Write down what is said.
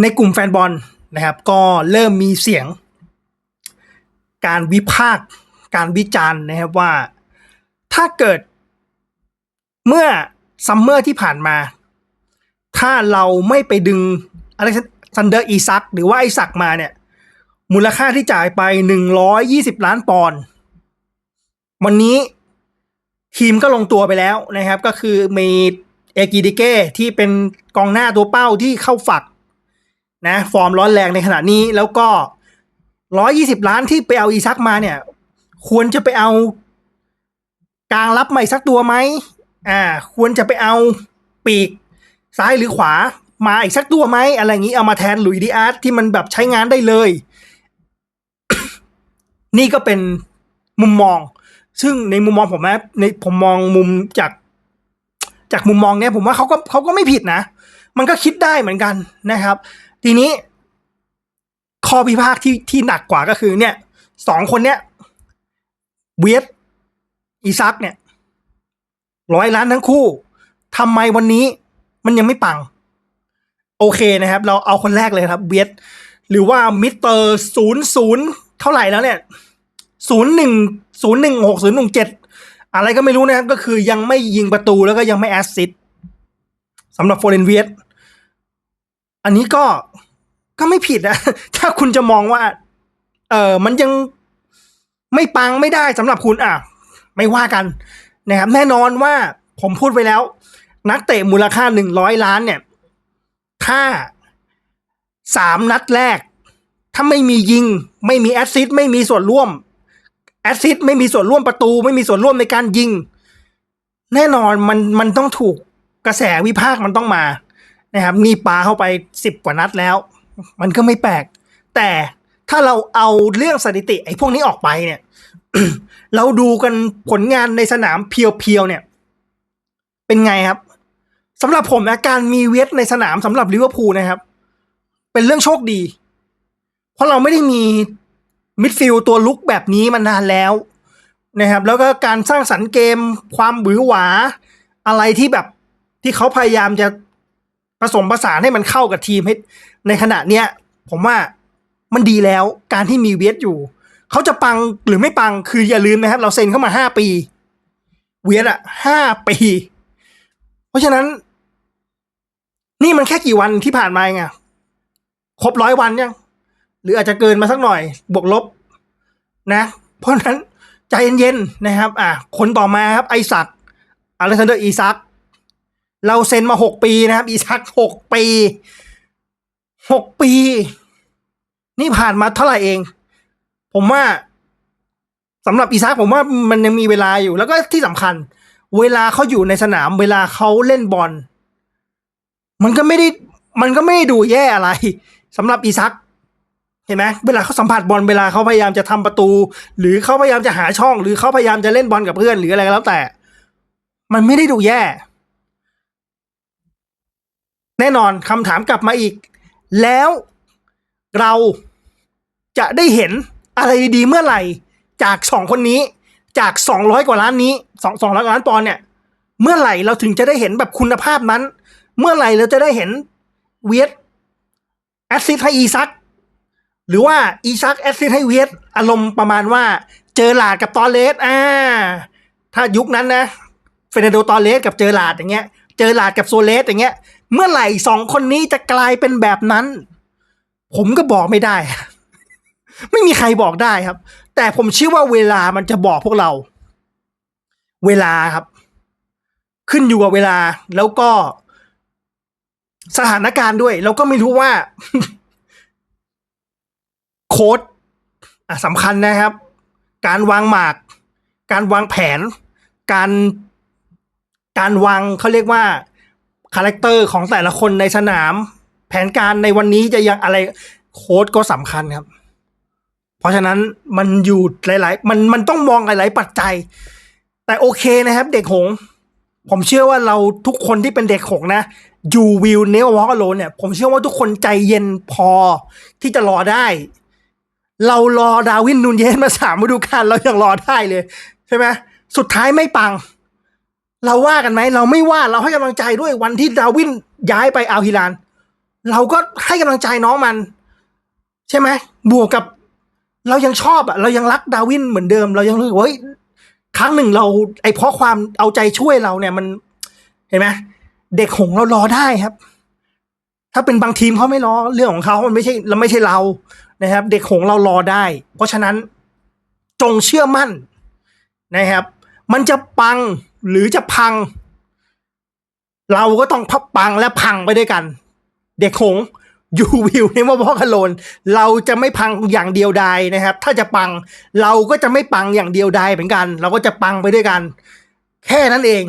ในกลุ่มแฟนบอลนะครับ ก็เริ่มมีเสียง การวิพากษ์การวิจารณ์นะครับว่าถ้าเกิดเมื่อซัมเมอร์ที่ผ่านมา ถ้าเราไม่ไปดึงอเล็กซานเดอร์อีซักหรือว่าไอซักมาเนี่ย มูลค่าที่จ่ายไปหนึ่งร้อยยี่สิบล้านปอนด์วันนี้ทีมก็ลงตัวไปแล้วนะครับ ก็คือมีเอกิดิเก้ที่เป็นกองหน้าตัวเป้าที่เข้าฝัก นะฟอร์มร้อนแรงในขณะนี้แล้วก็ร้อยี่สิบล้านที่ไปเอาอีซักมาเนี่ย ควรจะไปเอากลางรับใหม่สักตัวไหมอ่า ควรจะไปเอาปีกซ้ายหรือขวามาอีกสักตัวไหมอะไรอย่างนี้เอามาแทนหลุยส์ดิอาร์ตที่มันแบบใช้งานได้เลย นี่ก็เป็นมุมมอง ซึ่งในมุมมองผมนะในผมมองมุมจากจากมุมมองเนี้ยผมว่าเขาก็เขาก็ไม่ผิดนะ มันก็คิดได้เหมือนกันนะครับ ทีนี้ ข้อพิพาทที่ที่หนักกว่าก็คือ เนี่ยสองคนเนี้ยเวียดอีซักเนี่ยร้อยล้านทั้งคู่ทำไมวันนี้มันยังไม่ปัง โอเคนะครับ เราเอาคนแรกเลยครับเวียดหรือว่ามิสเตอร์ศูนย์ศูนย์เท่าไหร่แล้วเนี่ยศูนย์หนึ่งศูนย์หนึ่งหกศูนย์หนึ่งเจ็ดอะไรก็ไม่รู้นะครับ ก็คือยังไม่ยิงประตูแล้วก็ยังไม่แอสซิสสำหรับโฟเรนเวียดอันนี้ก็ ก็ไม่ผิดนะถ้าคุณจะมองว่า เออมันยังไม่ปังไม่ได้สำหรับคุณอะ ไม่ว่ากันนะครับ แน่นอนว่าผมพูดไปแล้ว นักเตะมูลค่าหนึ่งร้อยล้านเนี่ย ถ้าสามนัดแรก ถ้าไม่มียิง ไม่มีแอสซิสต์ไม่มีส่วนร่วมแอสซิสต์ไม่มีส่วนร่วมประตู ไม่มีส่วนร่วมในการยิง แน่นอนมันมันต้องถูกกระแสวิพากษ์มันต้องมานะครับนี่ปาเข้าไปสิบกว่านัดแล้ว มันก็ไม่แปลก แต่ถ้าเราเอาเรื่องสถิติไอ้พวกนี้ออกไปเนี่ย เราดูกันผลงานในสนามเพียวๆเนี่ย เป็นไงครับสำหรับผมนะการมีเวทในสนามสำหรับลิเวอร์พูลนะครับ เป็นเรื่องโชคดี เพราะเราไม่ได้มีมิดฟิลตัวลุกแบบนี้มานานแล้วนะครับ แล้วก็การสร้างสรรค์เกมความบือหวา อะไรที่แบบที่เขาพยายามจะ ผสมผสานให้มันเข้ากับทีมให้ในขณะเนี้ย ผมว่ามันดีแล้วการที่มีเวทอยู่ เขาจะปังหรือไม่ปังคืออย่าลืมนะครับ เราเซ็นเข้ามาห้าปี เวียดอะห้าปี เพราะฉะนั้น นี่มันแค่กี่วันที่ผ่านมาไงครบร้อยวันยัง หรืออาจจะเกินมาสักหน่อย บวกลบ นะ เพราะฉะนั้นใจเย็นๆนะครับ อะคนต่อมาครับ ไอซักอเล็กซานเดอร์อีซัก เราเซ็นมาหกปีนะครับ อีซักหกปีหกปี นี่ผ่านมาเท่าไหร่เอง ผมว่าสำหรับอีซักผมว่ามันยังมีเวลาอยู่ แล้วก็ที่สำคัญ เวลาเขาอยู่ในสนาม เวลาเขาเล่นบอล มันก็ไม่ได้ มันก็ไม่ได้ดูแย่อะไรสำหรับอีซักเห็นไหมเวลาเขาสัมผัสบอลเวลาเขาพยายามจะทำประตู หรือเขาพยายามจะหาช่อง หรือเขาพยายามจะเล่นบอลกับเพื่อนหรืออะไรก็แล้วแต่ มันไม่ได้ดูแย่ แน่นอนคำถามกลับมาอีก แล้วเราจะได้เห็นอะไรดีๆเมื่อไหร่ จากสองคนนี้ จากสองร้อยกว่าล้านนี้สองสองร้อยกว่าล้านปอนเนี่ย เมื่อไหร่เราถึงจะได้เห็นแบบคุณภาพนั้น เมื่อไหร่เราจะได้เห็นเวียดแอสซิสให้อีซักหรือว่าอีซักแอสซิสให้เวียดอารมณ์ประมาณว่าเจอหลาดกับตอเลสอ่าถ้ายุคนั้นนะเฟรนโดตอเลสกับเจอหลาดอย่างเงี้ย เจอหลาดกับโซเลสอย่างเงี้ย เมื่อไหร่สองคนนี้จะกลายเป็นแบบนั้น ผมก็บอกไม่ได้ ไม่มีใครบอกได้ครับ แต่ผมเชื่อว่าเวลามันจะบอกพวกเรา เวลาครับ ขึ้นอยู่กับเวลาแล้วก็สถานการณ์ด้วยเราก็ไม่รู้ว่า โค้ดสำคัญนะครับ การวางหมาก การวางแผน การ การวางเขาเรียกว่าคาแรคเตอร์ของแต่ละคนในสนาม แผนการในวันนี้จะยังอะไรโค้ดก็สำคัญครับ เพราะฉะนั้นมันอยู่หลาย ๆ มันมันต้องมองหลาย ๆ ปัจจัย แต่โอเคนะครับ เด็กหงส์ผมเชื่อว่าเราทุกคนที่เป็นเด็กหงส์นะยูวิลเนวอลโลเนี่ย ผมเชื่อว่าทุกคนใจเย็นพอที่จะรอได้ เรารอดาวินนูนเยสมาสามฤดูกาลเรายังรอได้เลย ใช่ไหมสุดท้ายไม่ปัง เราว่ากันไหมเราไม่ว่าเราให้กำลังใจด้วยวันที่ดาวินย้ายไปอาฮิลาน เราก็ให้กำลังใจน้องมัน ใช่ไหมบวกกับเรายังชอบอะเรายังรักดาวินเหมือนเดิม เรายังรู้สึกว่าครั้งหนึ่งเราไอเพราะความเอาใจช่วยเราเนี่ยมันเห็นไหมเด็กหงเรารอได้ครับ ถ้าเป็นบางทีมเขาไม่รอเรื่องของเขามันไม่ใช่เราไม่ใช่เรานะครับ เด็กหงเรารอได้ เพราะฉะนั้นจงเชื่อมั่นนะครับ มันจะปัง หรือจะพัง เราก็ต้องพับปังและพังไปด้วยกัน เด็กหงยูวิวในมอพอคาโลนเราจะไม่พังอย่างเดียวดายนะครับ ถ้าจะปังเราก็จะไม่ปังอย่างเดียวดายเหมือนกัน เราก็จะปังไปด้วยกัน แค่นั้นเอง